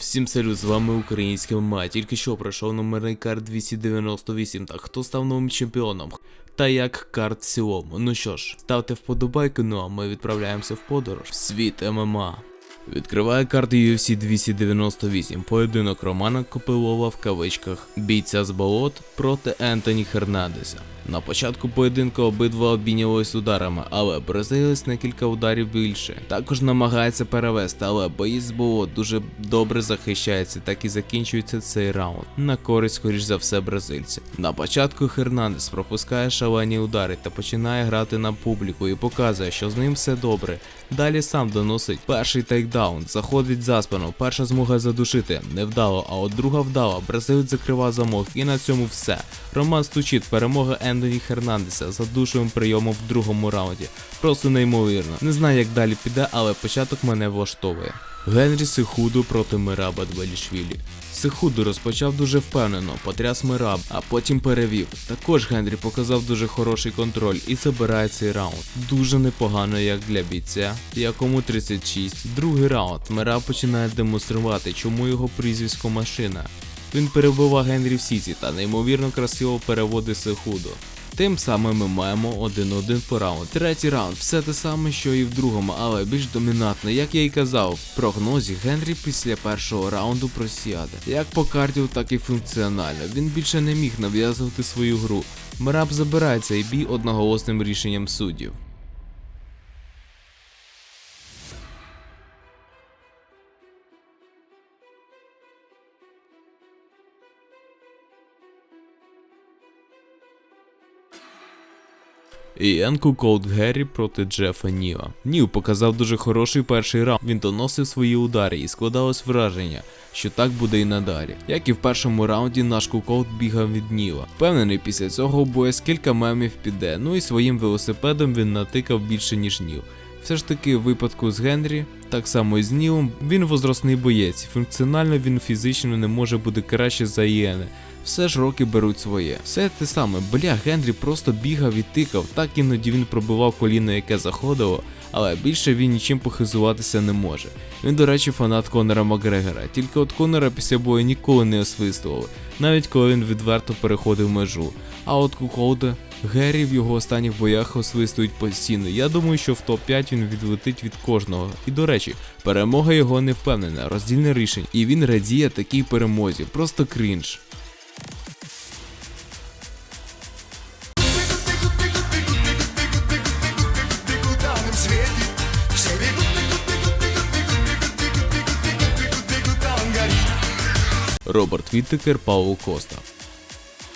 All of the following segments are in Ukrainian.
Всім салют, з вами українська ММА. Тільки що пройшов номерний карт 298. Так хто став новим чемпіоном? Та як карт в цілому. Ну що ж, ставте вподобайку, ну а ми відправляємося в подорож в світ ММА. Відкриває карти UFC 298. Поєдинок Романа Копилова в кавичках. Бійця з болот проти Ентоні Хернандеса. На початку поєдинку обидва обмінювались ударами, але бразилець на кілька ударів більше. Також намагається перевести, але боєць з болот дуже добре захищається, так і закінчується цей раунд. На користь, скоріш за все, бразильця. На початку Хернандес пропускає шалені удари та починає грати на публіку і показує, що з ним все добре. Далі сам доносить перший тейкдаун, заходить за спину, перша змога задушити, невдало, а от друга вдала, бразилець закриває замок і на цьому все. Роман стучить, перемога Ендоні Хернандеса задушуєм прийомом в другому раунді. Просто неймовірно. Не знаю, як далі піде, але початок мене влаштовує. Генрі Сихуду проти Мираба Двалішвілі. Сихуду розпочав дуже впевнено, потряс Мираб, а потім перевів. Також Генрі показав дуже хороший контроль і забирає цей раунд. Дуже непогано як для бійця, якому 36. Другий раунд Мираб починає демонструвати, чому його прізвисько машина. Він перебивав Генрі в сіті та неймовірно красиво переводить Сихуду. Тим самим ми маємо 1-1 по раунд. Третій раунд, все те саме, що і в другому, але більш домінантно, як я й казав. В прогнозі Генрі після першого раунду просяде. Як по кардіо, так і функціонально. Він більше не міг нав'язувати свою гру. Мераб забирає цей бій одноголосним рішенням суддів. Іенку Колд Геррі проти Джефа Ніва. Нів показав дуже хороший перший раунд. Він доносив свої удари і складалось враження, що так буде і надалі. Як і в першому раунді, наш Куколд бігав від Ніва. Впевнений, після цього бою з кілька мемів піде. Ну і своїм велосипедом він натикав більше ніж Нів. Все ж таки, в випадку з Генрі, так само і з Нілом, він возрастний боєць. Функціонально він фізично не може бути краще за Іени. Все ж роки беруть своє. Все те саме, бля, Генрі просто бігав і тикав, так іноді він пробивав коліно, яке заходило, але більше він нічим похизуватися не може. Він, до речі, фанат Конора Макгрегора, тільки от Конора після бою ніколи не освистували, навіть коли він відверто переходив межу. А от Куколда, Геррі в його останніх боях освистують постійно. Я думаю, що в топ-5 він відлетить від кожного. І до речі, перемога його не впевнена, роздільне рішення. І він радіє такій перемозі, просто крінж. Роберт Віттекер, Пауло Коста.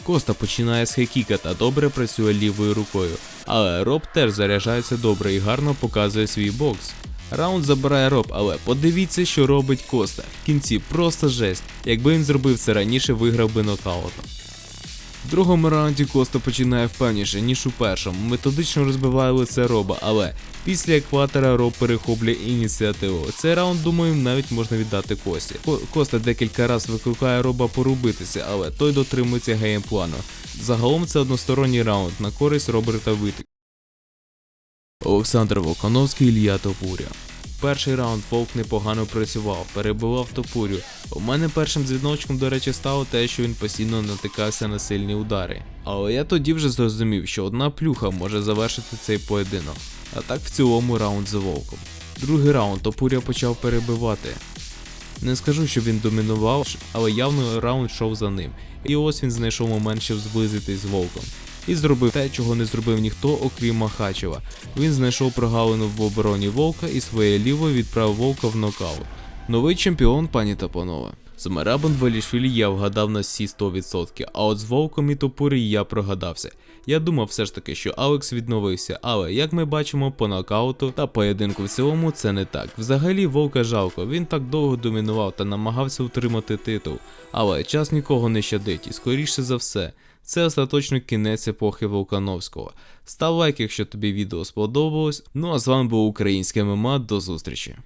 Коста починає з хекіка та добре працює лівою рукою, але Роб теж заряджається добре і гарно показує свій бокс. Раунд забирає Роб, але подивіться, що робить Коста. В кінці просто жесть. Якби він зробив це раніше, виграв би нокаутом. В другому раунді Коста починає впевніше, ніж у першому, методично розбиває лице Роба, але після екватора Роб перехоплює ініціативу. Цей раунд, думаю, навіть можна віддати Кості. Ко- Коста декілька разів викликає Роба порубитися, але той дотримується геймплану. Загалом це односторонній раунд на користь Роберта Витик. Олександр Волконовський, Ілля Топуря. Перший раунд Волк непогано працював, перебивав топурю. У мене першим дзвіночком, до речі, стало те, що він постійно натикався на сильні удари. Але я тоді вже зрозумів, що одна плюха може завершити цей поєдинок. А так в цілому раунд за вовком. Другий раунд Топуря почав перебивати. Не скажу, що він домінував, але явно раунд йшов за ним. І ось він знайшов момент, щоб зблизитись з вовком. І зробив те, чого не зробив ніхто, окрім Махачева. Він знайшов прогалину в обороні вовка і своєю лівою відправив вовка в нокаут. Новий чемпіон, пані та панове. З Мерабом Валішвілі я вгадав на всі 100%, а от з Вовком і Топурі я прогадався. Я думав все ж таки, що Алекс відновився, але як ми бачимо по нокауту та поєдинку в цілому, це не так. Взагалі Вовка жалко, він так довго домінував та намагався утримати титул, але час нікого не щадить, і скоріше за все. Це остаточно кінець епохи Волкановського. Став лайк, якщо тобі відео сподобалось. Ну а з вами був українське ММА, до зустрічі.